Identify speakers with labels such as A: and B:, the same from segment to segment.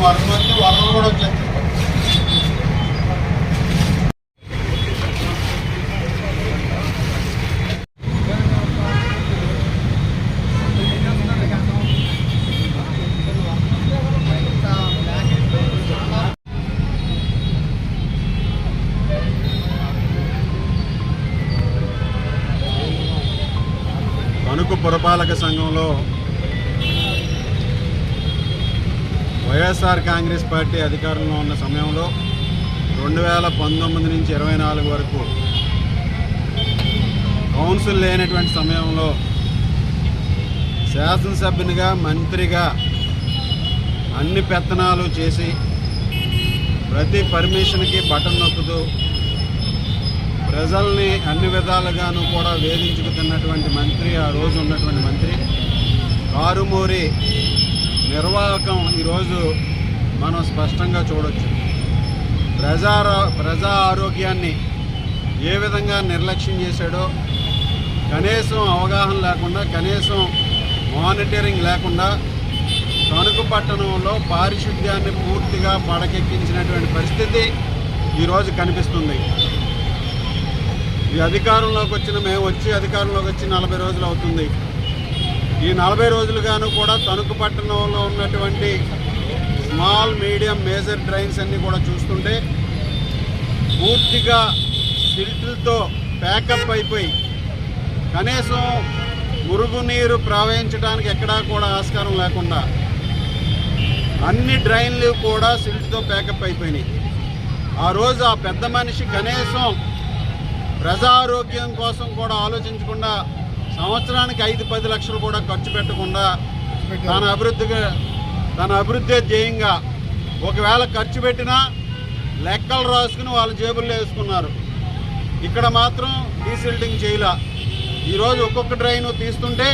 A: వరదలు వరదలు కూడా వచ్చేస్తుంది పురపాలక సంఘంలో వైఎస్ఆర్ కాంగ్రెస్ పార్టీ అధికారంలో ఉన్న సమయంలో రెండు వేల పంతొమ్మిది నుంచి ఇరవై నాలుగు వరకు కౌన్సిల్ లేనటువంటి సమయంలో శాసనసభ్యునిగా మంత్రిగా అన్ని పెత్తనాలు చేసి ప్రతి పర్మిషన్కి బటన్ నొక్కుతూ ప్రజల్ని అన్ని విధాలుగాను కూడా వేధించుకుతున్నటువంటి మంత్రి ఆ రోజు ఉన్నటువంటి మంత్రి కారుమూరి నిర్వాహకం ఈరోజు మనం స్పష్టంగా చూడొచ్చు. ప్రజా ప్రజా ఆరోగ్యాన్ని ఏ విధంగా నిర్లక్ష్యం చేశాడో కనీసం అవగాహన లేకుండా కనీసం మానిటరింగ్ లేకుండా తణుకు పట్టణంలో పారిశుద్ధ్యాన్ని పూర్తిగా పడకెక్కించినటువంటి పరిస్థితి ఈరోజు కనిపిస్తుంది. ఈ అధికారంలోకి వచ్చిన మేము వచ్చి అధికారంలోకి వచ్చి నలభై రోజులు అవుతుంది. ఈ నలభై రోజులుగాను కూడా తణుకు పట్టణంలో ఉన్నటువంటి స్మాల్ మీడియం మేజర్ డ్రైన్స్ అన్నీ కూడా చూస్తుంటే పూర్తిగా సిల్ట్లతో ప్యాకప్ అయిపోయి కనీసం మురుగునీరు ప్రవహించడానికి ఎక్కడా కూడా ఆస్కారం లేకుండా అన్ని డ్రైన్లు కూడా సిల్ట్తో ప్యాకప్ అయిపోయినాయి. ఆ రోజు ఆ పెద్ద మనిషి కనీసం ప్రజారోగ్యం కోసం కూడా ఆలోచించకుండా సంవత్సరానికి ఐదు పది లక్షలు కూడా ఖర్చు పెట్టకుండా తన అభివృద్ధిగా తన అభివృద్ధి ధ్యేయంగా ఒకవేళ ఖర్చు పెట్టినా లెక్కలు రాసుకుని వాళ్ళ జేబుల్లో వేసుకున్నారు. ఇక్కడ మాత్రం డీసిల్టింగ్ చేయలా. ఈరోజు ఒక్కొక్క డ్రైన్ తీస్తుంటే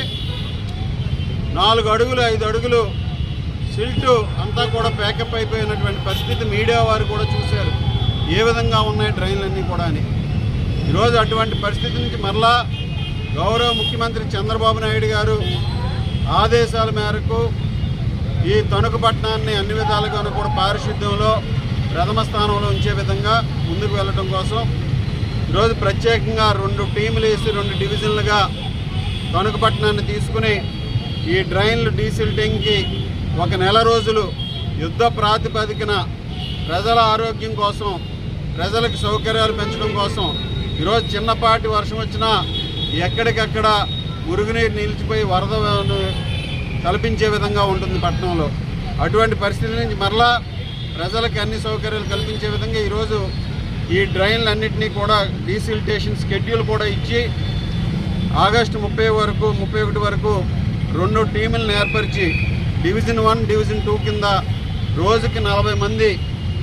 A: నాలుగు అడుగులు ఐదు అడుగులు సిల్టు అంతా కూడా ప్యాకప్ అయిపోయినటువంటి పరిస్థితి మీడియా వారు కూడా చూశారు. ఏ విధంగా ఉన్నాయి డ్రైన్లన్నీ కూడా అని. ఈరోజు అటువంటి పరిస్థితి నుంచి మరలా గౌరవ ముఖ్యమంత్రి చంద్రబాబు నాయుడు గారు ఆదేశాల మేరకు ఈ తణుకు పట్టణాన్ని అన్ని విధాలుగాను కూడా పారిశుద్ధ్యంలో ప్రథమ స్థానంలో ఉంచే విధంగా ముందుకు వెళ్ళడం కోసం ఈరోజు ప్రత్యేకంగా రెండు టీములు వేసి రెండు డివిజన్లుగా తణుకు పట్టణాన్ని తీసుకుని ఈ డ్రైన్లు డీసిల్టింగ్కి ఒక నెల రోజులు యుద్ధ ప్రాతిపదికన ప్రజల ఆరోగ్యం కోసం ప్రజలకు సౌకర్యాలు పెంచడం కోసం ఈరోజు చిన్నపాటి వర్షం వచ్చినా ఎక్కడికక్కడ మురుగునీరు నిలిచిపోయి వరద కల్పించే విధంగా ఉంటుంది పట్టణంలో. అటువంటి పరిస్థితి నుంచి మరలా ప్రజలకు అన్ని సౌకర్యాలు కల్పించే విధంగా ఈరోజు ఈ డ్రైన్లన్నింటినీ కూడా డీసిల్టేషన్ స్కెడ్యూల్ కూడా ఇచ్చి ఆగస్టు ముప్పై వరకు ముప్పై ఒకటి వరకు రెండు టీములను ఏర్పరిచి డివిజన్ వన్ డివిజన్ టూ కింద రోజుకి నలభై మంది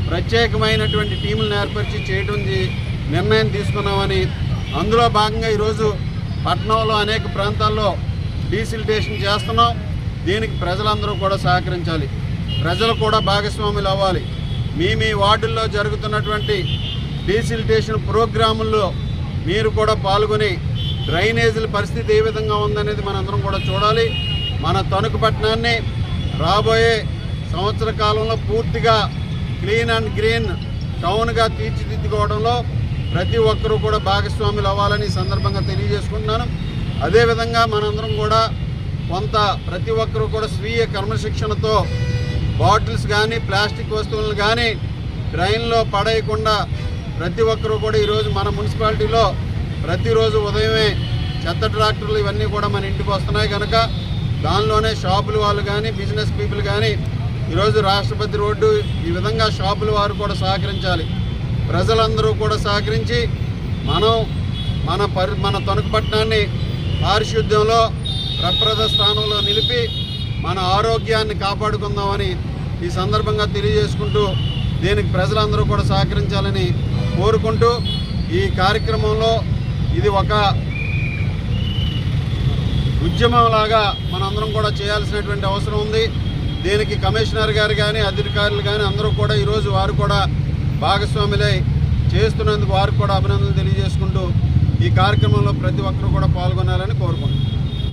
A: ప్రత్యేకమైనటువంటి టీములను ఏర్పరిచి చేయడం నిర్ణయం తీసుకున్నామని అందులో భాగంగా ఈరోజు పట్టణంలో అనేక ప్రాంతాల్లో డీసిలిటేషన్ చేస్తున్నాం. దీనికి ప్రజలందరూ కూడా సహకరించాలి. ప్రజలు కూడా భాగస్వాములు అవ్వాలి. మీ మీ వార్డుల్లో జరుగుతున్నటువంటి డీసిలిటేషన్ ప్రోగ్రాముల్లో మీరు కూడా పాల్గొని డ్రైనేజీల పరిస్థితి ఏ విధంగా ఉందనేది మనందరం కూడా చూడాలి. మన తణుకు పట్టణాన్ని రాబోయే సంవత్సర కాలంలో పూర్తిగా క్లీన్ అండ్ గ్రీన్ టౌన్గా తీర్చిదిద్దుకోవడంలో ప్రతి ఒక్కరూ కూడా భాగస్వాములు అవ్వాలని సందర్భంగా తెలియజేసుకుంటున్నాను. అదేవిధంగా మనందరం కూడా కొంత ప్రతి ఒక్కరూ కూడా స్వీయ క్రమశిక్షణతో బాటిల్స్ కానీ ప్లాస్టిక్ వస్తువులను కానీ డ్రైన్లో పడేయకుండా ప్రతి ఒక్కరూ కూడా ఈరోజు మన మున్సిపాలిటీలో ప్రతిరోజు ఉదయమే చెత్త ట్రాక్టర్లు ఇవన్నీ కూడా మన ఇంటికి వస్తున్నాయి కనుక దానిలోనే షాపుల వాళ్ళు కానీ బిజినెస్ పీపుల్ కానీ ఈరోజు రాష్ట్రపతి రోడ్డు ఈ విధంగా షాపుల వారు కూడా సహకరించాలి. ప్రజలందరూ కూడా సహకరించి మనం మన పరి మన తణుకు పట్టణాన్ని పారిశుద్ధ్యంలో ప్రప్రథ స్థానంలో నిలిపి మన ఆరోగ్యాన్ని కాపాడుకుందామని ఈ సందర్భంగా తెలియజేసుకుంటూ దీనికి ప్రజలందరూ కూడా సహకరించాలని కోరుకుంటూ ఈ కార్యక్రమంలో ఇది ఒక ఉద్యమంలాగా మనందరం కూడా చేయాల్సినటువంటి అవసరం ఉంది. దీనికి కమిషనర్ గారు కానీ అధికారులు కానీ అందరూ కూడా ఈరోజు వారు కూడా భాగస్వాములై చేస్తున్నందుకు వారికి కూడా అభినందనలు తెలియజేసుకుంటూ ఈ కార్యక్రమంలో ప్రతి ఒక్కరూ కూడా పాల్గొనాలని కోరుకుంటున్నాను